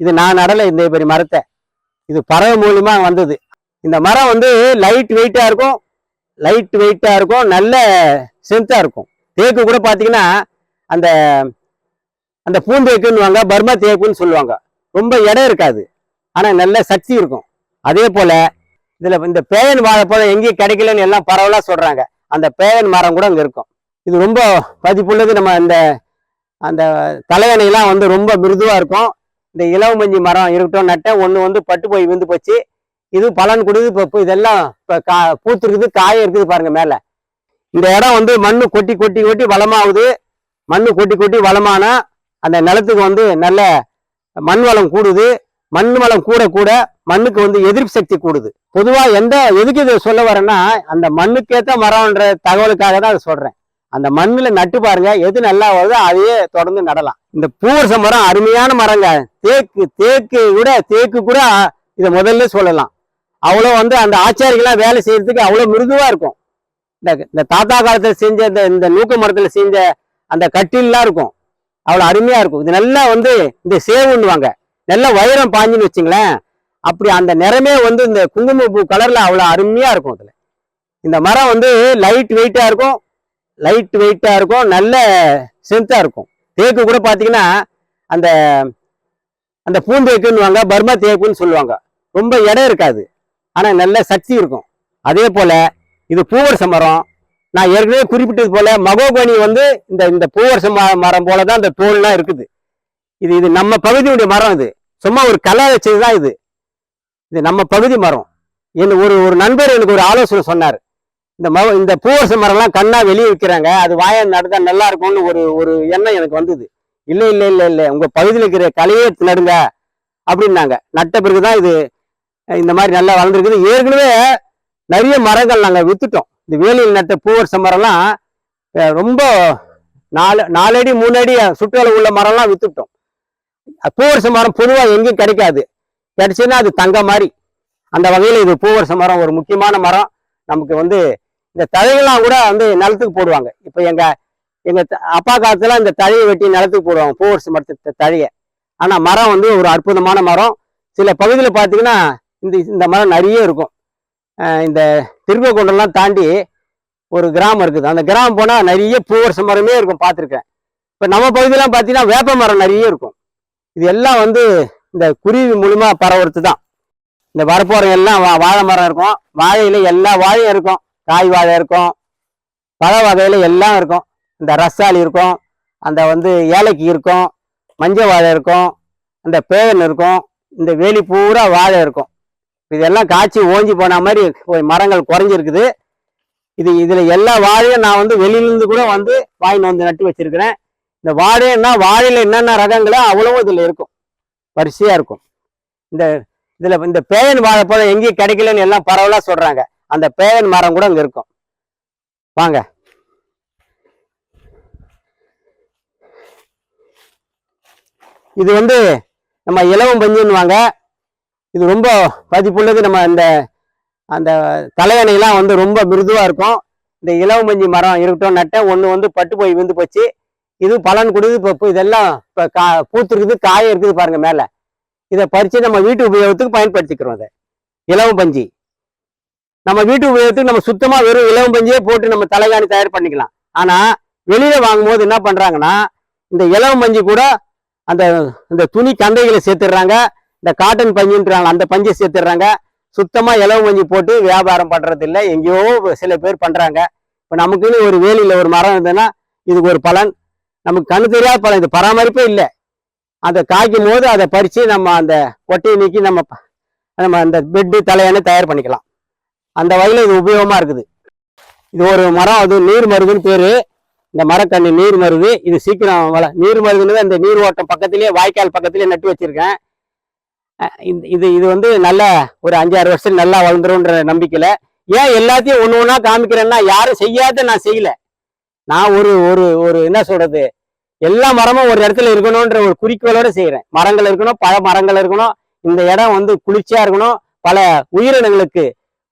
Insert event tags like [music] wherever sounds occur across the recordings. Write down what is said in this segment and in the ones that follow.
இது நான் நடல இந்த பெரிய மரத்தை. இது பறவை மூலியமா வந்தது. இந்த மரம் வந்து லைட் வெயிட்டா இருக்கும் லைட் வெயிட்டா இருக்கும் நல்ல ஸ்ட்ரென்த்தா இருக்கும். தேக்கு கூட பாத்தீங்கன்னா அந்த அந்த பூந்தேக்குன்னுவாங்க பர்மா தேக்குன்னு சொல்லுவாங்க. ரொம்ப இடம் இருக்காது ஆனா நல்ல சக்தி இருக்கும். அதே போல இதுல இந்த பேயன் வாழைப்பழம் எங்கேயும் கிடைக்கலன்னு எல்லாம் பரவலா சொல்றாங்க. அந்த பேயன் மரம் கூட அங்க இருக்கும். இது ரொம்ப பதிப்புள்ளது. நம்ம இந்த அந்த தலையணையெல்லாம் வந்து ரொம்ப மிருதுவா இருக்கும். இந்த இலவமஞ்சி மரம் இருக்கட்டும் நட்டேன் ஒன்று வந்து பட்டு போய் விழுந்து போச்சு. இது பலன் கொடுது இப்போ இதெல்லாம் இப்போ கா பூத்துருக்குது காய இருக்குது பாருங்க மேலே. இந்த இடம் வந்து மண்ணு கொட்டி கொட்டி கொட்டி வளமாகுது. மண்ணு கொட்டி கொட்டி வளமானா அந்த நிலத்துக்கு வந்து நல்ல மண் வளம் கூடுது. மண் வளம் கூட கூட மண்ணுக்கு வந்து எதிர்ப்பு சக்தி கூடுது. பொதுவாக எந்த எதுக்கு இதை சொல்ல வரேன்னா அந்த மண்ணுக்கேற்ற மரம்ன்ற தகவலுக்காக தான் அதை சொல்கிறேன் அந்த மண்ணில் நட்டு பாருங்க எது நல்லா வருதோ அதையே தொடர்ந்து நடலாம். இந்த பூவரச மரம் அருமையான மரங்க. தேக்கு தேக்கு கூட தேக்கு கூட இதை முதல்ல சொல்லலாம். அவ்வளோ வந்து அந்த ஆச்சாரிகள்லாம் வேலை செய்யறதுக்கு அவ்வளோ மிருதுவாக இருக்கும். இந்த இந்த தாத்தா காலத்தில் செஞ்ச இந்த இந்த நூக்க மரத்தில் செஞ்ச அந்த கட்டில்லாம் இருக்கும். அவ்வளோ அருமையாக இருக்கும். இது நல்லா வந்து இந்த சேவுன்னுவாங்க நல்லா வைரம் பாஞ்சுன்னு வச்சுங்களேன். அப்படி அந்த நிறமே வந்து இந்த குங்குமப்பூ கலரில் அவ்வளோ அருமையாக இருக்கும் அதில். இந்த மரம் வந்து லைட் வெயிட்டாக இருக்கும். லைட் வெயிட்டாக இருக்கும். நல்ல ஸ்ட்ரென்த்தாக இருக்கும். தேக்கு கூட பார்த்தீங்கன்னா அந்த அந்த பூந்தேக்குன்னுவாங்க பர்மா தேக்குன்னு சொல்லுவாங்க. ரொம்ப இடம் இருக்காது. ஆனால் நல்ல சக்தி இருக்கும். அதே போல் இது பூவரச மரம். நான் ஏற்கனவே குறிப்பிட்டது போல் மகோபனி வந்து இந்த இந்த பூவரச மரம் மரம் போலதான் இந்த தோல்லாம் இருக்குது. இது இது நம்ம பகுதியுடைய மரம் இது. சும்மா ஒரு கலை வச்சது தான் இது. இது நம்ம பகுதி மரம். என் ஒரு ஒரு நண்பர் எனக்கு ஒரு ஆலோசனை சொன்னார். இந்த ம இந்த பூவரச மரம்லாம் கண்ணா வெளியே விற்கிறாங்க அது வாயை நடந்தா நல்லா இருக்கும்னு ஒரு ஒரு எண்ணம் எனக்கு வந்தது. இல்லை இல்லை இல்லை இல்லை. உங்கள் பகுதியில் இருக்கிற கலையே நடுங்க அப்படின்னாங்க. நட்ட பிறகு தான் இது இந்த மாதிரி நல்லா வளர்ந்துருக்குது. ஏற்கனவே நிறைய மரங்கள் நாங்கள் விற்றுட்டோம் இந்த வேலியில் நட்ட பூவரச மரம்லாம் ரொம்ப நாலு நாலடி மூணு அடி சுற்றுலா உள்ள மரம்லாம் விற்றுட்டோம் பூவரச மரம் பொதுவாக எங்கேயும் கிடைக்காது. கிடைச்சுன்னா அது தங்க மாதிரி. அந்த வகையில் இது பூவரச மரம் ஒரு முக்கியமான மரம். நமக்கு வந்து இந்த தழைகள்லாம் கூட வந்து நிலத்துக்கு போடுவாங்க. இப்போ எங்கள் எங்கள் த- அப்பா காலத்தில் இந்த தழையை வெட்டி நிலத்துக்கு போடுவாங்க. பூவரச மரத்து தழையை. ஆனால் மரம் வந்து ஒரு அற்புதமான மரம். சில பகுதியில் பார்த்தீங்கன்னா இந்த இந்த மரம் நிறைய இருக்கும். இந்த திருப்பக்குண்டெல்லாம் தாண்டி ஒரு கிராமம் இருக்குது. அந்த கிராமம் போனால் நிறைய பூவரச மரமே இருக்கும் பார்த்துருக்கேன் இப்போ நம்ம பகுதியெல்லாம் பார்த்தீங்கன்னா வேப்ப மரம் நிறைய இருக்கும். இது எல்லாம் வந்து இந்த குருவி மூலிமா பரவுறது தான் இந்த வரப்போற எல்லாம் வா- வாழை மரம் இருக்கும். வாழையில எல்லா வாழையும் இருக்கும். காய் வாழை இருக்கும் பழ வகையில் எல்லாம் இருக்கும். இந்த ரசாலி இருக்கும் அந்த வந்து ஏலக்கி இருக்கும் மஞ்சள் வாழை இருக்கும் அந்த பேவன் இருக்கும் இந்த வேலி பூரா வாழை இருக்கும். இதெல்லாம் காய்ச்சி ஓஞ்சி போன மாதிரி ஒரு மரங்கள் குறைஞ்சிருக்குது. இது இதில் எல்லா வாழையும் நான் வந்து வெளியிலேருந்து கூட வந்து வாங்கிட்டு வந்து நட்டு வச்சிருக்கிறேன். இந்த வாழைன்னா வாழையில் என்னென்ன ரகங்களோ அவ்வளவும் இதில் இருக்கும். வரிசையாக இருக்கும். இந்த இதில் இந்த பேயன் வாழைப்பழம் எங்கேயும் கிடைக்கலன்னு எல்லாம் பரவலாக சொல்கிறாங்க அந்த பேயன் மரம் கூட அங்கே இருக்கும். வாங்க. இது வந்து நம்ம இலவம் பஞ்சுன்னுவாங்க. இது ரொம்ப பதிப்புள்ளது. நம்ம இந்த அந்த தலையணையெல்லாம் வந்து ரொம்ப மிருதுவாக இருக்கும். இந்த இலவம் பஞ்சு மரம் இருக்கட்டும் நட்டேன் ஒன்று வந்து பட்டு போய் விந்து போச்சு. இது பலன் கொடுது இப்போ இதெல்லாம் இப்போ கா பூத்துருக்குது காயம் இருக்குது பாருங்கள் மேலே. இதை பறித்து நம்ம வீட்டு உபயோகத்துக்கு பயன்படுத்திக்கிறோம் அதை. இலவம் பஞ்சு. நம்ம வீட்டு உபயோகத்துக்கு நம்ம சுத்தமாக வெறும் இலவம் பஞ்சியே போட்டு நம்ம தலைகாணி தயார் பண்ணிக்கலாம். ஆனால் வெளியில வாங்கும்போது என்ன பண்ணுறாங்கன்னா இந்த இலவம் பஞ்சு கூட அந்த இந்த துணி கந்தைகளை சேர்த்துடுறாங்க. இந்த காட்டன் பஞ்சுன்றாங்க அந்த பஞ்சை சேர்த்துடுறாங்க. சுத்தமாக இலவம் பஞ்சு போட்டு வியாபாரம் பண்ணுறது இல்லை எங்கேயோ சில பேர் பண்ணுறாங்க இப்போ நமக்குன்னு ஒரு வேலியில் ஒரு மரம் இருந்ததுன்னா இதுக்கு ஒரு பலன். நமக்கு கண்ணு தெரியாத பலன். இது பராமரிப்பே இல்லை. அதை காய்க்கும் போது அதை பறித்து நம்ம அந்த கொட்டையை நீக்கி நம்ம ப- நம்ம அந்த பெட்டு தலையணை தயார் பண்ணிக்கலாம். அந்த வகையில் இது உபயோகமாக இருக்குது. இது ஒரு மரம் அது நீர் மருதுன்னு பேர். இந்த மரக்கண்ணி நீர் மருது. இது சீக்கிரம் வள நீர் மருதுன்னு இந்த நீர் ஓட்டம் பக்கத்திலே வாய்க்கால் பக்கத்திலே நட்டு வச்சுருக்கேன். இது இது வந்து நல்ல ஒரு அஞ்சாறு வருஷம் நல்லா வளர்ந்துருன்ற நம்பிக்கையில். ஏன் எல்லாத்தையும் ஒன்று ஒன்றா காமிக்கிறேன்னா யாரும் செய்யாத நான் செய்யல. நான் ஒரு ஒரு ஒரு என்ன சொல்கிறது எல்லா மரமும் ஒரு இடத்துல இருக்கணும்ன்ற ஒரு குறிக்கோளோட செய்கிறேன் மரங்கள் இருக்கணும் பழ மரங்கள் இருக்கணும். இந்த இடம் வந்து குளிர்ச்சியாக இருக்கணும். பல உயிரினங்களுக்கு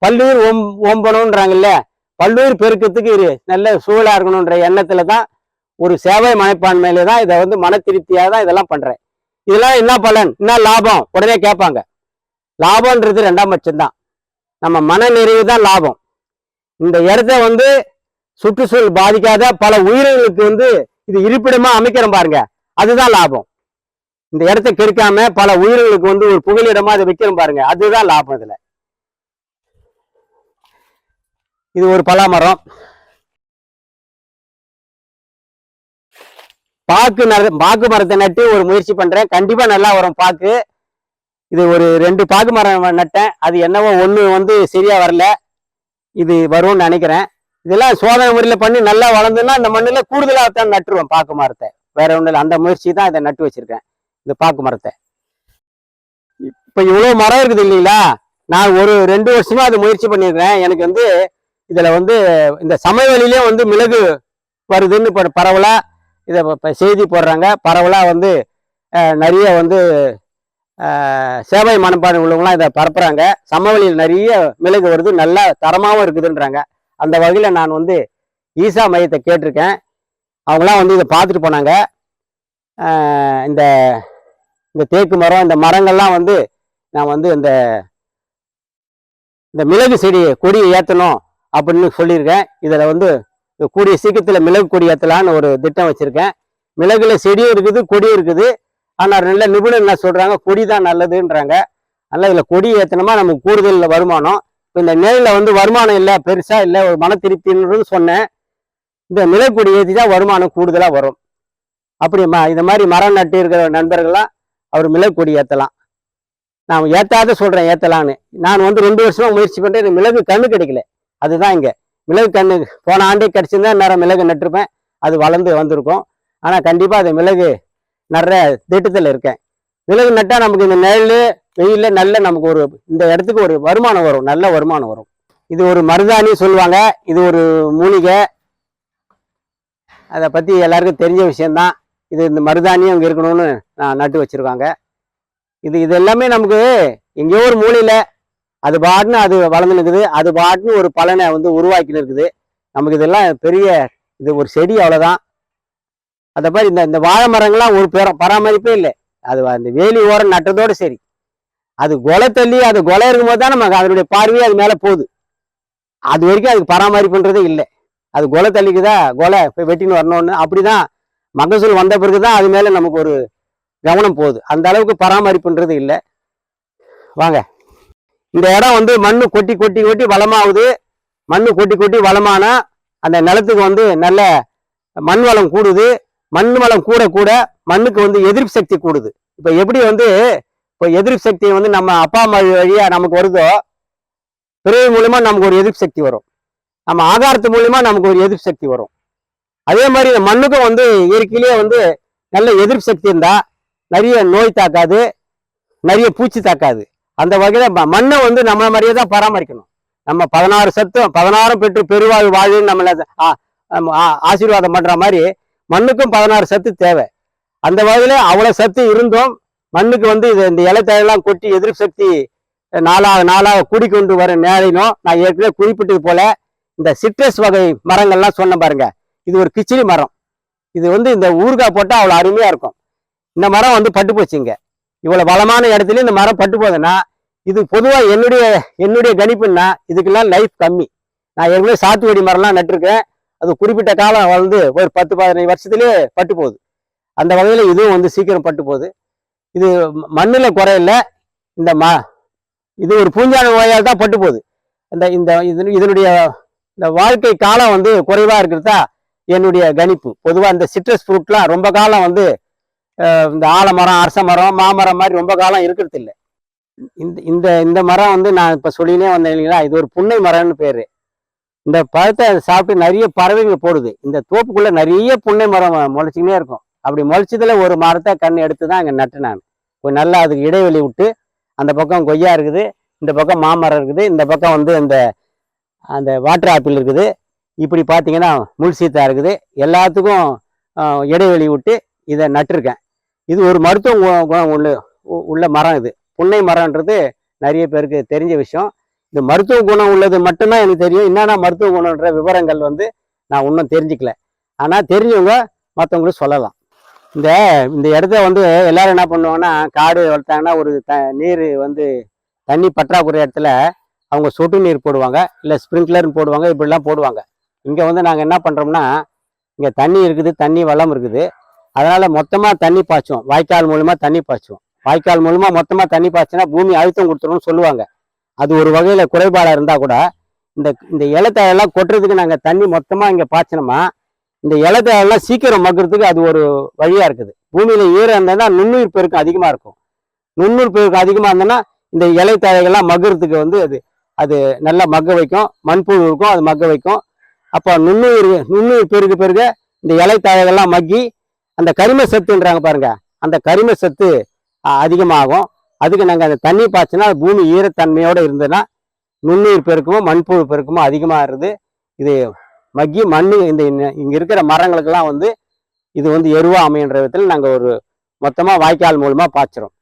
பல்லுயிர் ஓம் ஓம்பணுன்றாங்கல்ல பல்லுயிர் பெருக்கத்துக்கு இது நல்ல சூழலாக இருக்கணுன்ற எண்ணத்துல தான் ஒரு சேவை மனப்பான்மையில தான் இதை வந்து மன திருப்தியாக தான் இதெல்லாம் பண்ணுறேன் இதெல்லாம் என்ன பலன்? என்ன லாபம்? உடனே கேட்பாங்க. லாபம்ன்றது ரெண்டாம் பட்சம்தான். நம்ம மன நிறைவு தான் லாபம். இந்த இடத்த வந்து சுற்றுச்சூழல் பாதிக்காத பல உயிரினங்களுக்கு வந்து இது இருப்பிடமா அமைக்கிறோம் பாருங்க. அதுதான் லாபம். இந்த இடத்த கெடுக்காம பல உயிரினங்களுக்கு வந்து ஒரு புகலிடமா அதை வைக்கிறோம் பாருங்க. அதுதான் லாபம் இதுல. இது ஒரு பலாமரம். பாக்கு நட பாக்கு மரத்தை நட்டு ஒரு முயற்சி பண்றேன். கண்டிப்பா நல்லா வரும் பாக்கு. இது ஒரு ரெண்டு பாக்கு மரம் நட்டேன். அது என்னவோ ஒன்று வந்து சரியா வரல. இது வரும்னு நினைக்கிறேன். இதெல்லாம் சோதனை முறையில் பண்ணி நல்லா வளர்ந்துன்னா அந்த மண்ணில் கூடுதலாக தான் நட்டுருவேன் பாக்கு மரத்தை. வேற ஒன்றும் இல்லை. அந்த முயற்சி தான் இதை நட்டு வச்சிருக்கேன் இந்த பாக்கு மரத்தை. இப்போ இவ்வளோ மரம் இருக்குது இல்லைங்களா? நான் ஒரு ரெண்டு வருஷமா அது முயற்சி பண்ணியிருக்கேன் எனக்கு வந்து இதில் வந்து இந்த சமவெளியிலே வந்து மிளகு வருதுன்னு இப்போ பரவலாக இதை இப்போ செய்தி போடுறாங்க. பரவலாக வந்து நிறைய வந்து சேவை மனப்பான் உள்ளவங்களாம் இதை பரப்புகிறாங்க சமவெளியில் நிறைய மிளகு வருது. நல்லா தரமாகவும் இருக்குதுன்றாங்க. அந்த வகையில் நான் வந்து ஈசா மையத்தை கேட்டிருக்கேன். அவங்களாம் வந்து இதை பார்த்துட்டு போனாங்க. இந்த இந்த தேக்கு மரம் இந்த மரங்கள்லாம் வந்து நான் வந்து இந்த இந்த மிளகு செடி கொடியை ஏற்றணும் அப்படின்னு சொல்லியிருக்கேன். இதில் வந்து கூடிய சீக்கிரத்தில் மிளகு கொடி ஏற்றலான்னு ஒரு திட்டம் வச்சுருக்கேன். மிளகுல செடியும் இருக்குது கொடியும் இருக்குது. ஆனால் நல்ல நிபுணர் என்ன சொல்கிறாங்க கொடி தான் நல்லதுன்றாங்க. அதனால் இதில் கொடி ஏற்றினோமா நமக்கு கூடுதல் வருமானம். இப்போ இந்த நேரில் வந்து வருமானம் இல்லை பெருசாக இல்லை ஒரு மன திருப்தின்றது சொன்னேன். இந்த மிளகு கொடி ஏற்றி தான் வருமானம் கூடுதலாக வரும். அப்படிம்மா இந்த மாதிரி மரம் நட்டு இருக்கிற நண்பர்கள்லாம் அவர் மிளகு கொடி ஏற்றலாம். நான் ஏற்றாத சொல்கிறேன் ஏற்றலான்னு நான் வந்து ரெண்டு வருஷமாக முயற்சி பண்ணுறேன் எனக்கு மிளகு கண்ணு கிடைக்கல. அதுதான் இங்கே. மிளகு கண்ணு போன ஆண்டே கிடச்சிருந்தா நேரம் மிளகு நட்டிருப்பேன். அது வளர்ந்து வந்திருக்கும். ஆனால் கண்டிப்பாக அது மிளகு நடுற திட்டத்தில் இருக்கேன். மிளகு நட்டால் நமக்கு இந்த நெல் வெயில்ல நல்ல நமக்கு ஒரு இந்த இடத்துக்கு ஒரு வருமானம் வரும். நல்ல வருமானம் வரும். இது ஒரு மருதாணி சொல்லுவாங்க. இது ஒரு மூலிகை. அதை பற்றி எல்லாருக்கும் தெரிஞ்ச விஷயந்தான் இது இந்த மருதாணியும் அங்கே இருக்கணும்னு நான் நட்டு வச்சுருக்காங்க. இது இது எல்லாமே நமக்கு எங்கேயோ ஒரு மூலையில் அது பாட்டுன்னு அது வளர்ந்து நிற்குது அது பாட்டுன்னு ஒரு பலனை வந்து உருவாக்கின்னு இருக்குது. நமக்கு இதெல்லாம் பெரிய இது ஒரு செடி அவ்வளோதான் அதை மாதிரி இந்த இந்த வாழை மரங்கள்லாம் ஒரு பெற பராமரிப்பே இல்லை. அது அந்த வேலி ஓரம் நட்டதோடு சரி. அது கொலை தள்ளி அது கொலை இருக்கும்போது தான் நமக்கு அதனுடைய பார்வையே அது மேலே போகுது. அது வரைக்கும் அதுக்கு பராமரிப்புன்றதே இல்லை. அது கொலை தள்ளிக்குதா? கொலை போய் வெட்டின்னு வரணும்னு. அப்படிதான் மகசூல் வந்த பிறகு தான் அது மேலே நமக்கு ஒரு கவனம் போகுது. அந்த அளவுக்கு பராமரிப்புன்றது இல்லை. வாங்க. இந்த இடம் வந்து மண்ணு கொட்டி கொட்டி கொட்டி வளமாகுது. மண்ணு கொட்டி கொட்டி வளமானா அந்த நிலத்துக்கு வந்து நல்ல மண் வளம் கூடுது. மண் வளம் கூட கூட மண்ணுக்கு வந்து எதிர்ப்பு சக்தி கூடுது. இப்போ எப்படி வந்து இப்போ எதிர்ப்பு சக்தி வந்து நம்ம அப்பா அம்மா வழியாக நமக்கு வருதோ பிறவி மூலியமா நமக்கு ஒரு எதிர்ப்பு சக்தி வரும். நம்ம ஆகாரத்து மூலயமா நமக்கு ஒரு எதிர்ப்பு சக்தி வரும். அதே மாதிரி இந்த மண்ணுக்கும் வந்து இயற்கையிலேயே வந்து நல்ல எதிர்ப்பு சக்தி இருந்தால் நிறைய நோய் தாக்காது நிறைய பூச்சி தாக்காது. அந்த வகையில் மண்ணை வந்து நம்ம மாதிரியே தான் பராமரிக்கணும். நம்ம பதினாறு சத்தும் பதினாறும் பெற்று பெருவாழ் வாழ்ன்னு நம்மளை ஆ- ஆ- ஆசீர்வாதம் பண்ணுற மாதிரி மண்ணுக்கும் பதினாறு சத்து தேவை. அந்த வகையில் அவ்வளோ சத்து இருந்தும் மண்ணுக்கு வந்து இது இந்த இலைத்தழையெல்லாம் கொட்டி எதிர்ப்பு சக்தி நாளாக நாளாக கூடிக்கொண்டு வர நேரினும் நான் ஏற்கனவே குறிப்பிட்டது போல இந்த சிட்ரஸ் வகை மரங்கள்லாம் சொன்ன பாருங்க. இது ஒரு கிச்சிலி மரம். இது வந்து இந்த ஊறுகாய் போட்டால் அவ்வளோ அருமையாக இருக்கும். இந்த மரம் வந்து பட்டு போச்சுங்க இவ்வளவு வளமான இடத்துலையும் இந்த மரம் பட்டு போகுதுன்னா இது பொதுவா என்னுடைய என்னுடைய கணிப்புன்னா இதுக்கெல்லாம் லைஃப் கம்மி. நான் ஏற்கனவே சாத்துவடி மரம்லாம் நட்டிருக்கேன். அது குறிப்பிட்ட காலம் வளர்ந்து ஒரு பத்து பதினஞ்சு வருஷத்துலயே பட்டு போகுது. அந்த வகையில இதுவும் வந்து சீக்கிரம் பட்டு போகுது. இது மண்ணில் குறையில இந்த ம இது ஒரு பூஞ்சான நோயால் தான் பட்டு போகுது. இந்த இந்த இது- இதனுடைய இந்த வாழ்க்கை காலம் வந்து குறைவா இருக்கிறதா என்னுடைய கணிப்பு. பொதுவாக இந்த சிட்ரஸ் ஃப்ரூட்லாம் ரொம்ப காலம் வந்து இந்த ஆலமரம் அரச மரம் மாமரம் மாதிரி ரொம்ப காலம் இருக்கிறது இல்லை இந்த இந்த இந்த மரம் வந்து நான் இப்போ சொல்லினே வந்தேன் இல்லைங்களா? இது ஒரு புன்னை மரம்னு பேர். இந்த பழத்தை சாப்பிட்டு நிறைய பறவைகள் போடுது. இந்த தோப்புக்குள்ளே நிறைய புன்னை மரம் முளைச்சிக்கினே இருக்கும். அப்படி முளைச்சதில் ஒரு மரத்தை கண் எடுத்து தான் அங்கே நட்டு நான். கொஞ்சம் நல்லா அதுக்கு இடைவெளி விட்டு அந்த பக்கம் கொய்யா இருக்குது இந்த பக்கம் மாமரம் இருக்குது இந்த பக்கம் வந்து இந்த அந்த வாட்டர் ஆப்பிள் இருக்குது. இப்படி பார்த்தீங்கன்னா முள் சீத்தா இருக்குது. எல்லாத்துக்கும் இடைவெளி விட்டு இதை நட்டிருக்கேன். இது ஒரு மருத்துவ குணம் உள்ள உ- உள்ள மரம் இது. புன்னை மரம்ன்றது நிறைய பேருக்கு தெரிஞ்ச விஷயம். இந்த மருத்துவ குணம் உள்ளது மட்டும்தான் எனக்கு தெரியும். என்னென்ன மருத்துவ குணம்ன்ற விவரங்கள் வந்து நான் இன்னும் தெரிஞ்சுக்கல. ஆனால் தெரிஞ்சவங்க மற்றவங்களுக்கு சொல்லலாம். இந்த இந்த இடத்த வந்து எல்லாரும் என்ன பண்ணுவாங்கன்னா காடு வளர்த்தாங்கன்னா ஒரு த நீர் வந்து தண்ணி பற்றாக்குறை இடத்துல அவங்க சொட்டு நீர் போடுவாங்க. இல்லை ஸ்ப்ரிங்க்லர்னு போடுவாங்க. இப்படிலாம் போடுவாங்க. இங்கே வந்து நாங்கள் என்ன பண்ணுறோம்னா இங்கே தண்ணி இருக்குது தண்ணி வளம் இருக்குது. அதனால் மொத்தமாக தண்ணி பாய்ச்சுவோம். வாய்க்கால் மூலமாக தண்ணி பாய்ச்சுவோம். வாய்க்கால் மூலமாக மொத்தமாக தண்ணி பாய்ச்சினா பூமி அழுத்தம் கொடுத்துரும்னு சொல்லுவாங்க. அது ஒரு வகையில் குறைபாடாக இருந்தால் கூட இந்த இந்த இலத்தாயெல்லாம் கொட்டுறதுக்கு நாங்கள் தண்ணி மொத்தமாக இங்கே பாய்ச்சினோமா இந்த இலத்தாயெல்லாம் சீக்கிரம் மக்கிறதுக்கு அது ஒரு வழியாக இருக்குது. பூமியில் ஈரம் இருந்ததுன்னா நுண்ணுயிர் பெருக்கம் அதிகமாக இருக்கும். நுண்ணுயிர் பெருக்கம் அதிகமாக இருந்ததுன்னா இந்த இலைத்தழைகள்லாம் மக்கிறதுக்கு வந்து அது அது நல்லா மக்க வைக்கும். மண்புழு இருக்கும் அது மக்க வைக்கும். அப்போ நுண்ணுயிர் நுண்ணுயிர் பெருக பெருக இந்த இலைத்தழைகள்லாம் மக்கி அந்த கரிம சத்துன்றாங்க பாருங்க. அந்த கரிம சத்து அதிகமாகும். அதுக்கு நாங்கள் அந்த தண்ணி பாய்ச்சினா பூமி ஈரத்தன்மையோடு இருந்ததுன்னா நுண்ணுயிர் பெருக்கமும் மண்புழு பெருக்கமும் அதிகமாக இது மக்கி மண் இந்த இங்கே இருக்கிற மரங்களுக்கெல்லாம் வந்து இது வந்து எருவா அமையன்ற விதத்தில் நாங்கள் ஒரு மொத்தமாக வாய்க்கால் மூலமாக பாய்ச்சிரும்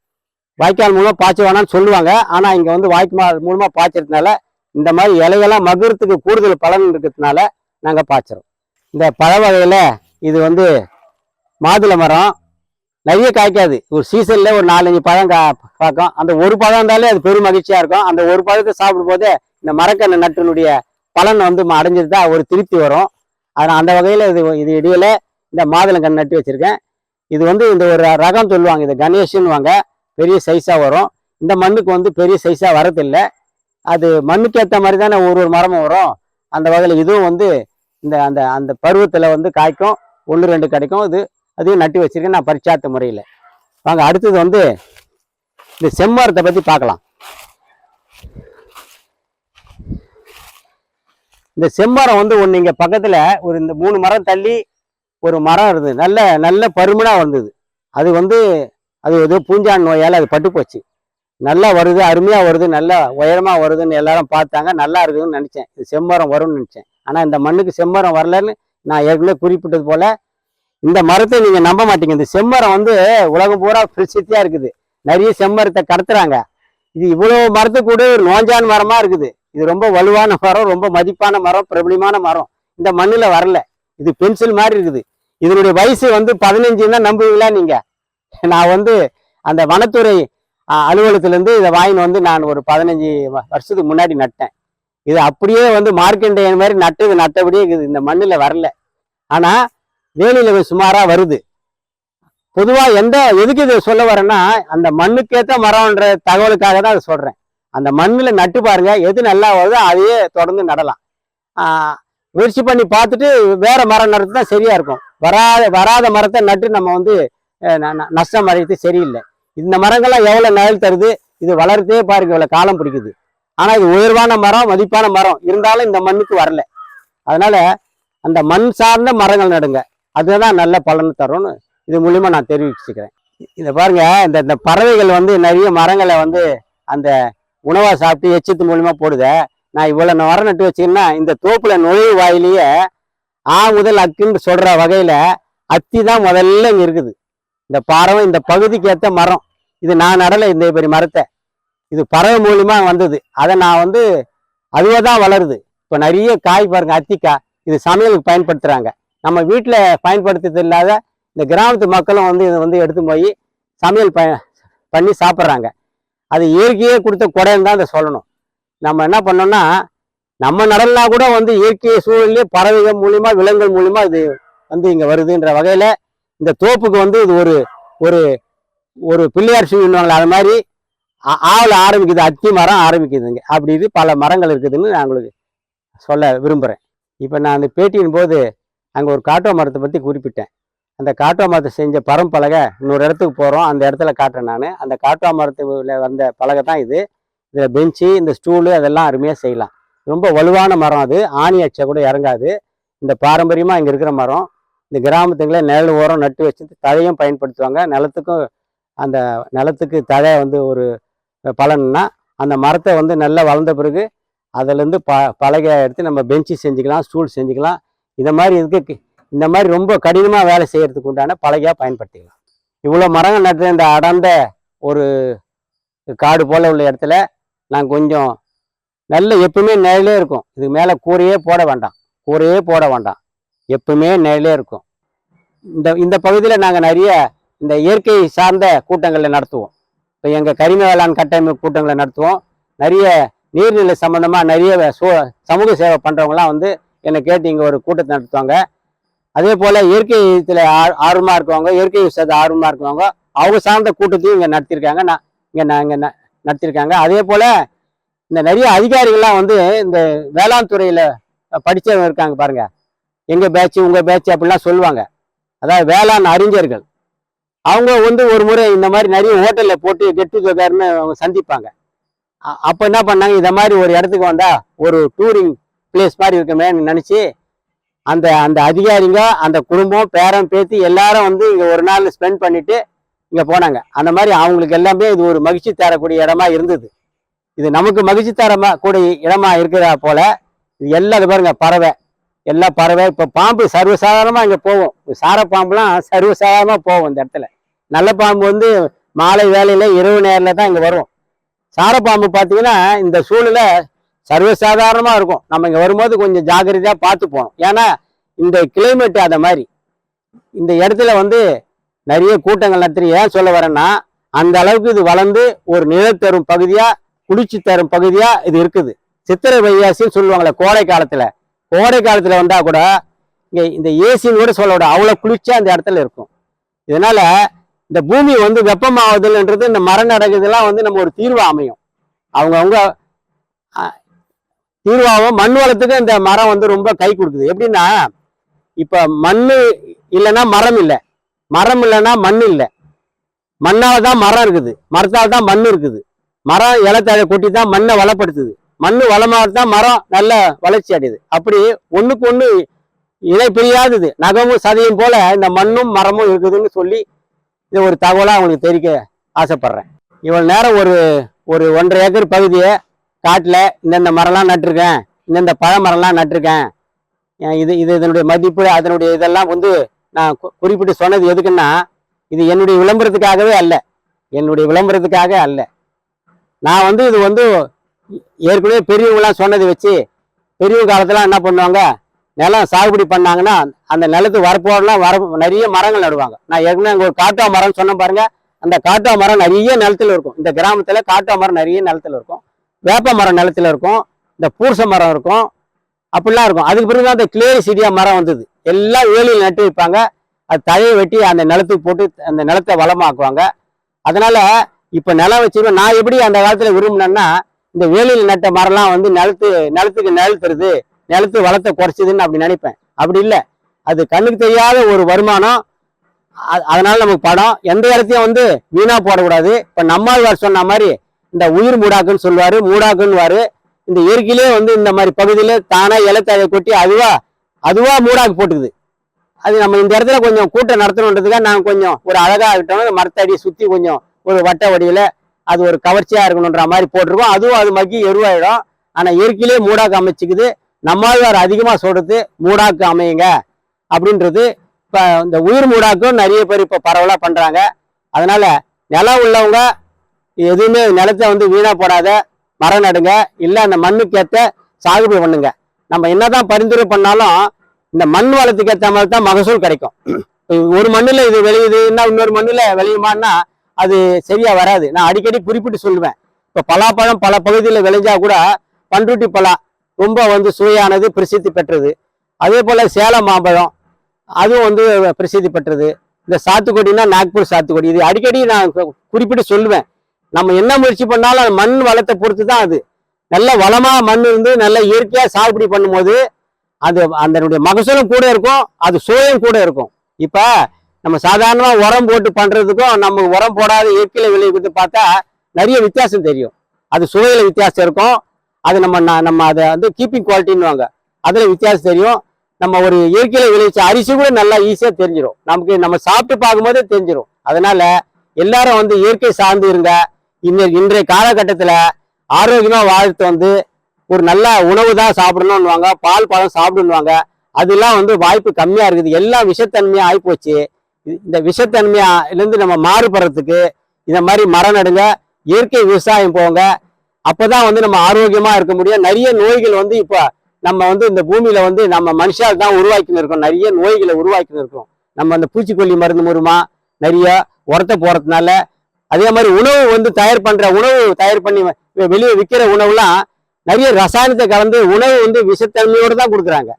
வாய்க்கால் மூலமாக பாய்ச்ச வேணாம்னு சொல்லுவாங்க. ஆனால் இங்கே வந்து வாய்க்கால் மூலமாக பாய்ச்சறதுனால இந்த மாதிரி இலையெல்லாம் மகுறத்துக்கு கூடுதல் பலன் இருக்கிறதுனால நாங்கள் பாய்ச்சிரும் இந்த பழ வகையில் இது வந்து மாதுளை மரம் நிறைய காய்க்காது. ஒரு சீசன்ல ஒரு நாலஞ்சு பழம் கா பார்க்கும். அந்த ஒரு பழம் இருந்தாலே அது பெரும் மகிழ்ச்சியா இருக்கும். அந்த ஒரு பழத்தை சாப்பிடும் போதே இந்த மரக்கன்று நட்டினுடைய பலன் வந்து அடைஞ்சது தான் ஒரு திருப்தி வரும். அதனால் அந்த வகையில் இது இது இடையில இந்த மாதுளங்கன்று நட்டு வச்சிருக்கேன். இது வந்து இந்த ஒரு ரகம் சொல்லுவாங்க இது கணேஷன்வாங்க பெரிய சைஸாக வரும். இந்த மண்ணுக்கு வந்து பெரிய சைஸாக வரதில்லை. அது மண்ணுக்கு ஏற்ற மாதிரி தானே ஒரு ஒரு மரமும் வரும். அந்த வகையில் இதுவும் வந்து இந்த அந்த அந்த பருவத்தில் வந்து காய்க்கும். ஒன்று ரெண்டு கிடைக்கும். இது அதையும் நட்டு வச்சிருக்கேன் நான் பரிச்சாத்த முறையில். வாங்க அடுத்தது வந்து இந்த செம்மரத்தை பற்றி பார்க்கலாம். இந்த செம்மரம் வந்து ஒன்று இங்கே பக்கத்தில் ஒரு இந்த மூணு மரம் தள்ளி ஒரு மரம் இருந்தது. நல்ல நல்ல பருமனாக வந்தது. அது வந்து அது ஏதோ பூஞ்சான் நோயால் அது பட்டு போச்சு. நல்லா வருது அருமையாக வருது நல்லா உயரமாக வருதுன்னு எல்லாரும் பார்த்தாங்க. நல்லா இருக்குதுன்னு நினச்சேன். இது செம்மரம் வரும்னு நினச்சேன். ஆனால் இந்த மண்ணுக்கு செம்மரம் வரலன்னு நான் ஏற்கனவே குறிப்பிட்டது போல் இந்த மரத்தை நீங்கள் நம்ப மாட்டீங்க. இந்த செம்மரம் வந்து உலகம் பூரா பிரசித்தியாக இருக்குது. நிறைய செம்மரத்தை கடத்துறாங்க. இது இவ்வளோ மரத்து கூட ஒரு நோஞ்சான் மரமாக இருக்குது. இது ரொம்ப வலுவான மரம் ரொம்ப மதிப்பான மரம் பிரபலமான மரம். இந்த மண்ணில் வரல. இது பென்சில் மாதிரி இருக்குது. இதனுடைய வயசு வந்து பதினஞ்சுன்னா நம்புவீங்களா நீங்க? நான் வந்து அந்த வனத்துறை அலுவலகத்திலேருந்து இதை வாங்கின்னு வந்து நான் ஒரு பதினஞ்சு வ- வருஷத்துக்கு முன்னாடி நட்டேன். இது அப்படியே வந்து மார்க்கண்டேயன் மாதிரி நட்டு இது நட்டபடியே இருக்குது. இந்த மண்ணில் வரல. ஆனால் வேலியில் சுமாராக வருது. பொதுவாக எந்த எதுக்கு இதை சொல்ல வரேன்னா அந்த மண்ணுக்கேற்ற மரம்ன்ற தகவலுக்காக தான் அதை சொல்கிறேன் அந்த மண்ணில் நட்டு பாருங்க எது நல்லா வருதோ அதையே தொடர்ந்து நடலாம். முயற்சி பண்ணி பார்த்துட்டு வேற மரம் நடுறது தான் சரியா இருக்கும். வராத வராத மரத்தை நட்டு நம்ம வந்து ந- நஷ்டம் அடையிறது சரியில்லை. இந்த மரங்கள்லாம் எவ்வளோ நிழல் தருது இது வளர்த்தே பாருங்க இவ்வளோ காலம் பிடிக்குது. ஆனால் இது உயர்வான மரம் மதிப்பான மரம் இருந்தாலும் இந்த மண்ணுக்கு வரல. அதனால அந்த மண் சார்ந்த மரங்கள் நடுங்க. அதுதான் நல்ல பலன் தரும்னு இது மூலிமா நான் தெரிவிச்சுக்கிறேன். இதை பாருங்க இந்த இந்த பறவைகள் வந்து நிறைய மரங்களை வந்து அந்த உணவை சாப்பிட்டு எச்சத்து மூலிமா போடுத. நான் இவ்வளோ நான் மரம் நட்டு வச்சுக்கன்னா இந்த தோப்பில் நுழைவு வாயிலேயே ஆ முதல் அக்குன்னு சொல்கிற வகையில் அத்தி தான் முதல்ல இங்கே இருக்குது. இந்த பறவை இந்த பகுதிக்கு ஏற்ற மரம். இது நான் நடலை இந்த பெரிய மரத்தை. இது பறவை மூலிமா வந்தது. அதை நான் வந்து அதுவே தான் வளருது. இப்போ நிறைய காய் பாருங்கள் அத்திக்காய். இது சமையலுக்கு பயன்படுத்துகிறாங்க நம்ம வீட்டில் பயன்படுத்துறது இல்லாத இந்த கிராமத்து மக்களும் வந்து இதை வந்து எடுத்து போய் சமையல் ப பண்ணி சாப்பிட்றாங்க. அது இயற்கையே கொடுத்த கொடைன்னு தான் அதை சொல்லணும். நம்ம என்ன பண்ணோம்னா நம்ம நடனா கூட வந்து இயற்கை சூழல்லே பறவைகள் மூலிமா விலங்குகள் மூலிமா இது வந்து இங்கே வருதுன்ற வகையில் இந்த தோப்புக்கு வந்து இது ஒரு ஒரு ஒரு பிள்ளையார் சொல்லுவாங்களே அது மாதிரி ஆ- ஆவல ஆரம்பிக்குது அத்தி மரம் ஆரம்பிக்குதுங்க. அப்படி இது பல மரங்கள் இருக்குதுன்னு நான் உங்களுக்கு சொல்ல விரும்புகிறேன் இப்போ நான் அந்த பேட்டியின் போது அங்கே ஒரு காட்டோ மரத்தை பற்றி குறிப்பிட்டேன். அந்த காட்டுவ மரத்தை செஞ்ச பரம்பலகை இன்னொரு இடத்துக்கு போகிறோம் அந்த இடத்துல காட்டுறேன் நான். அந்த காட்டுவ மரத்துல வந்த பலகை தான் இது. இதில் பெஞ்சு இந்த ஸ்டூலு அதெல்லாம் அருமையாக செய்யலாம். ரொம்ப வலுவான மரம் அது. ஆணி அச்சை கூட இறங்காது. இந்த பாரம்பரியமாக இங்கே இருக்கிற மரம். இந்த கிராமத்துங்களே நிழல் ஓரம் நட்டு வச்சு தழையும் பயன்படுத்துவாங்க. நிலத்துக்கும் அந்த நிலத்துக்கு தழை வந்து ஒரு பலன்னா அந்த மரத்தை வந்து நல்லா வளர்ந்த பிறகு அதுலேருந்து ப பலகை எடுத்து நம்ம பெஞ்சு செஞ்சுக்கலாம் ஸ்டூல் செஞ்சுக்கலாம். இந்த மாதிரி இதுக்கு இந்த மாதிரி ரொம்ப கடினமாக வேலை செய்கிறதுக்கு உண்டான பழகையாக பயன்படுத்திக்கலாம். இவ்வளோ மரங்கள் நட்டு இந்த அடர்ந்த ஒரு காடு போல் உள்ள இடத்துல நான் கொஞ்சம் நல்ல எப்பவுமே நிழலே இருக்கும். இதுக்கு மேலே கூரையே போட வேண்டாம். கூரையே போட வேண்டாம். எப்பவுமே நிழலே இருக்கும். இந்த இந்த பகுதியில் நாங்கள் நிறைய இந்த இயற்கை சார்ந்த கூட்டங்களை நடத்துவோம். இப்போ எங்கள் கரிம வேளாண் கட்டமைப்பு கூட்டங்களை நடத்துவோம். நிறைய நீர்நிலை சம்மந்தமாக நிறைய சூ சமூக சேவை பண்ணுறவங்களாம் வந்து என்னை கேட்டு இங்கே ஒரு கூட்டத்தை நடத்துவாங்க. அதே போல் இயற்கை இதில் ஆர்வமாக இருக்கவங்க இயற்கை விஷயத்தை ஆர்வமாக இருக்கவங்க அவங்க சார்ந்த கூட்டத்தையும் இங்கே நடத்தியிருக்காங்க நான் இங்கே நான் இங்கே நடத்தியிருக்காங்க அதே போல் இந்த நிறைய அதிகாரிகள்லாம் வந்து இந்த வேளாண் துறையில் படித்தவங்க இருக்காங்க பாருங்கள் எங்கள் பேட்ச் உங்கள் பேட்ச் அப்படிலாம் சொல்லுவாங்க. அதாவது வேளாண் அறிஞர்கள். அவங்க வந்து ஒரு முறை இந்த மாதிரி நிறைய ஹோட்டலில் போட்டு கெட் டுகெதர்னு அவங்க சந்திப்பாங்க. அப்போ என்ன பண்ணாங்க? இந்த மாதிரி ஒரு இடத்துக்கு வந்தால் ஒரு டூரிங் பிளேஸ் மாதிரி இருக்குமே நினச்சி அந்த அந்த அதிகாரிங்க அந்த குடும்பம் பேரன் பேத்தி எல்லாரும் வந்து இங்கே ஒரு நாள் ஸ்பெண்ட் பண்ணிட்டு இங்கே போனாங்க. அந்த மாதிரி அவங்களுக்கு எல்லாமே இது ஒரு மகிழ்ச்சி தரக்கூடிய இடமா இருந்தது. இது நமக்கு மகிழ்ச்சி தரமா கூடிய இடமா இருக்கிறா போல இது எல்லாம் பாருங்க பறவை. எல்லா பறவை இப்போ பாம்பு சர்வசாதாரணமாக இங்கே போகும். சார பாம்புலாம் சர்வசாதாரணமாக போகும் இந்த இடத்துல. நல்ல பாம்பு வந்து மாலை வேலையில் இரவு நேரில் தான் இங்கே வரும். பாம்பு பார்த்தீங்கன்னா இந்த சூழலை சர்வசாதாரணமாக இருக்கும். நம்ம இங்கே வரும்போது கொஞ்சம் ஜாக்கிரதையாக பார்த்து போகணும் ஏன்னா இந்த கிளைமேட் அந்த மாதிரி. இந்த இடத்துல வந்து நிறைய கூட்டங்கள் நடத்தி ஏன் சொல்ல வரேன்னா அந்த அளவுக்கு இது வளர்ந்து ஒரு நிழல் தரும் பகுதியா குளிர்ச்சி தரும் பகுதியாக இது இருக்குது. சித்திரை வையாசின்னு சொல்லுவாங்களே கோடை காலத்தில். கோடை காலத்தில் வந்தால் கூட இங்கே இந்த ஏசின்னு கூட சொல்லக்கூட அவ்வளோ குளிர்ச்சியாக அந்த இடத்துல இருக்கும். இதனால் இந்த பூமி வந்து வெப்பமாகுதுன்றது இந்த மரம் நடக்குதுலாம் வந்து நம்ம ஒரு தீர்வு அமையும். அவங்கவுங்க தீர்வாகவும் மண் வளத்துக்கு இந்த மரம் வந்து ரொம்ப கை கொடுக்குது. எப்படின்னா இப்போ மண் இல்லைன்னா மரம் இல்லை. மரம் இல்லைன்னா மண் இல்லை. மண்ணால் தான் மரம் இருக்குது. மரத்தால் தான் மண் இருக்குது. மரம் இலத்தழை கொட்டி தான் மண்ணை வளப்படுத்துது. மண் வளமாக தான் மரம் நல்ல வளர்ச்சி அடையுது. அப்படி ஒன்றுக்கு ஒன்று இணை பிரியாதது. நகமும் சதையும் போல இந்த மண்ணும் மரமும் இருக்குதுன்னு சொல்லி இது ஒரு தகவலாக அவங்களுக்கு தெரிவிக்க ஆசைப்படுறேன். இவ்வளோ நேரம் ஒரு ஒரு ஒன்றரை ஏக்கர் பகுதியை காட்டில் இந்தந்த மரம்லாம் நட்டிருக்கேன் இந்தந்த பழ மரம்லாம் நட்டிருக்கேன் இது இது இதனுடைய மதிப்பு அதனுடைய இதெல்லாம் வந்து நான் குறிப்பிட்டு சொன்னது எதுக்குன்னா இது என்னுடைய விளம்பரத்துக்காகவே அல்ல. என்னுடைய விளம்பரத்துக்காக அல்ல. நான் வந்து இது வந்து ஏற்கனவே பெரியவங்களாம் சொன்னதை வச்சு பெரியவங்க காலத்தில் என்ன பண்ணுவாங்க நிலம் சாகுபடி பண்ணாங்கன்னா அந்த நிலத்து வரப்போடலாம் வர நிறைய மரங்கள் நடுவாங்க. நான் ஏற்கனவே அங்கே ஒரு காட்டா மரம் சொன்ன பாருங்க அந்த காட்டா மரம் நிறைய நிலத்துல இருக்கும். இந்த கிராமத்தில் காட்டா மரம் நிறைய நிலத்துல இருக்கும். வேப்ப மரம் நிலத்துல இருக்கும். இந்த பூர்ச மரம் இருக்கும். அப்படிலாம் இருக்கும். அதுக்கு பிறகு தான் அந்த கிளேரி சிடியா மரம் வந்தது. எல்லாம் வேலியில் நட்டு வைப்பாங்க. அது தழையை வெட்டி அந்த நிலத்துக்கு போட்டு அந்த நிலத்தை வளமாக்குவாங்க. அதனால இப்போ நிலம் வச்சிருக்கோம். நான் எப்படி அந்த காலத்தில் விரும்பினேன்னா இந்த வேலியில் நட்ட மரம்லாம் வந்து நிலத்து நிலத்துக்கு நிழல் தருது. நிலத்து வளத்தை குறைச்சிதுன்னு அப்படி நினைப்பேன். அப்படி இல்லை. அது கண்ணுக்கு தெரியாத ஒரு வருமானம். அதனால நமக்கு படம். எந்த இடத்தையும் வந்து வீணா போடக்கூடாது. இப்போ நம்மாழ்வார் சொன்ன மாதிரி இந்த உயிர் மூடாக்குன்னு சொல்லுவாரு மூடாக்குன்னு இந்த இயற்கையிலே வந்து இந்த மாதிரி பகுதியில தானா இலத்தழை கொட்டி அதுவா அதுவா மூடாக்கு போட்டுக்குது. அது நம்ம இந்த இடத்துல கொஞ்சம் கூட்டம் நடத்தணுன்றதுக்காக நாங்கள் கொஞ்சம் ஒரு அழகாக இருக்கட்டும் மரத்தடியை சுற்றி கொஞ்சம் ஒரு வட்ட வடியில் அது ஒரு கவர்ச்சியாக இருக்கணுன்ற மாதிரி போட்டிருக்கோம். அதுவும் அது மக்கி எருவாயிடும். ஆனால் இயற்கையிலே மூடாக்கு அமைச்சிக்குது. நம்மாழ்வார் அதிகமாக சொல்றது மூடாக்கு அமையுங்க அப்படின்றது இப்போ இந்த உயிர் மூடாக்கும் நிறைய பேர் இப்போ பரவலாக பண்ணுறாங்க அதனால நிலம் உள்ளவங்க எதுவுமே நிலத்தை வந்து வீணாக போடாத மரம் நடுங்க இல்லை அந்த மண்ணுக்கு சாகுபடி பண்ணுங்க. நம்ம என்னதான் பரிந்துரை பண்ணாலும் இந்த மண் வளத்துக்கு ஏற்ற மாதிரி தான் மகசூல் கிடைக்கும். [clears throat] ஒரு மண்ணில் இது விளையுதுன்னா இன்னொரு மண்ணில் விளையுமான்னா அது சரியாக வராது. நான் அடிக்கடி குறிப்பிட்டு சொல்லுவேன். இப்போ பலாப்பழம் பல பகுதியில் விளைஞ்சா கூட பண்ருட்டி பலா ரொம்ப வந்து சுவையானது பிரசித்தி பெற்றது. அதே போல் சேலம் மாம்பழம் அதுவும் வந்து பிரசித்தி பெற்றது. இந்த சாத்துக்குடினா நாக்பூர் சாத்துக்குடி. இது அடிக்கடி நான் குறிப்பிட்டு சொல்லுவேன். நம்ம என்ன முயற்சி பண்ணாலும் அது மண் வளத்தை பொறுத்து தான் அது. நல்ல வளமா மண் இருந்து நல்ல இயற்கையா சாகுபடி பண்ணும்போது அது அதனுடைய மகசூலும் கூட இருக்கும் அது சுவையும் கூட இருக்கும். இப்ப நம்ம சாதாரணமா உரம் போட்டு பண்றதுக்கும் நம்ம உரம் போடாத இயற்கையில விளைவிக்கிறது பார்த்தா நிறைய வித்தியாசம் தெரியும். அது சுவையில வித்தியாசம் இருக்கும். அது நம்ம நம்ம அதை வந்து கீப்பிங் குவாலிட்டின்னுவாங்க அதுல வித்தியாசம் தெரியும். நம்ம ஒரு இயற்கையில விளைவிச்ச அரிசி கூட நல்லா ஈஸியா தெரிஞ்சிடும் நமக்கு நம்ம சாப்பிட்டு பார்க்கும்போதே தெரிஞ்சிடும் அதனால எல்லாரும் வந்து இயற்கை சார்ந்து இருந்தால் இந்த இன்றைய காலகட்டத்தில் ஆரோக்கியமாக வாழ்த்து வந்து ஒரு நல்ல உணவு தான் சாப்பிடணும்னுவாங்க. பால் பழம் சாப்பிடணுவாங்க அதெல்லாம் வந்து வாய்ப்பு கம்மியாக இருக்குது. எல்லாம் விஷத்தன்மையாக ஆகிப்போச்சு இந்த விஷத்தன்மையிலேருந்து நம்ம மாறுபடுறதுக்கு இந்த மாதிரி மரம் நடுங்க இயற்கை விவசாயம் போங்க. அப்பதான் வந்து நம்ம ஆரோக்கியமாக இருக்க முடியும். நிறைய நோய்கள் வந்து இப்போ நம்ம வந்து இந்த பூமியில் வந்து நம்ம மனுஷால் தான் உருவாக்கின்னு இருக்கோம். நிறைய நோய்களை உருவாக்கின்னு இருக்கோம். நம்ம அந்த பூச்சிக்கொல்லி மருந்து மூலமாக நிறைய உரத்தை போகிறதுனால அதே மாதிரி உணவு வந்து தயார் பண்ற உணவு தயார் பண்ணி வெளியே விற்கிற உணவுலாம் நிறைய ரசாயனத்தை கலந்து உணவு வந்து விஷத்தன்மையோடு தான் கொடுக்குறாங்க.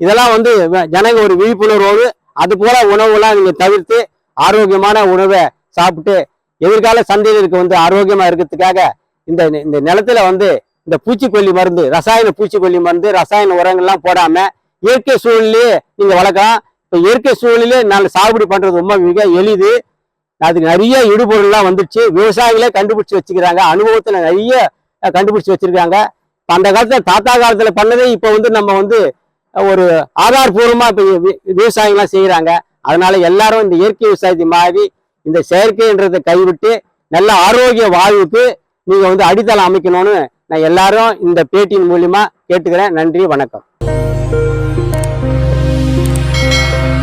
இதெல்லாம் வந்து வ- ஜனங்க ஒரு விழிப்புணர்வோடு அது போல உணவுலாம் நீங்க தவிர்த்து ஆரோக்கியமான உணவை சாப்பிட்டு எதிர்கால சந்தையினருக்கு வந்து ஆரோக்கியமா இருக்கிறதுக்காக இந்த இந்த நிலத்துல வந்து இந்த பூச்சிக்கொல்லி மருந்து ரசாயன பூச்சிக்கொல்லி மருந்து ரசாயன உரங்கள்லாம் போடாம இயற்கை சூழ்நிலையே நீங்க வளர்க்கலாம். இப்போ இயற்கை சூழலிலே நாலு சாகுபடி பண்றது ரொம்ப மிக எளிது. அதுக்கு நிறைய இடுபொருள்லாம் வந்துச்சு விவசாயிகளே கண்டுபிடிச்சி வச்சுக்கிறாங்க. அனுபவத்தில் நிறைய கண்டுபிடிச்சி வச்சுருக்காங்க. வச்சிருக்காங்க அந்த காலத்தில் தாத்தா காலத்தில் பண்ணதே இப்போ வந்து நம்ம வந்து ஒரு ஆதாரபூர்வமாக இப்போ வி- விவசாயிகள்லாம் செய்கிறாங்க அதனால எல்லாரும் இந்த இயற்கை விவசாயத்தை மாறி இந்த செயற்கைன்றதை கைவிட்டு நல்ல ஆரோக்கிய வாழ்வுக்கு நீங்கள் வந்து அடித்தளம் அமைக்கணும்னு நான் எல்லாரும் இந்த பேட்டியின் மூலிமா கேட்டுக்கிறேன். நன்றி வணக்கம்.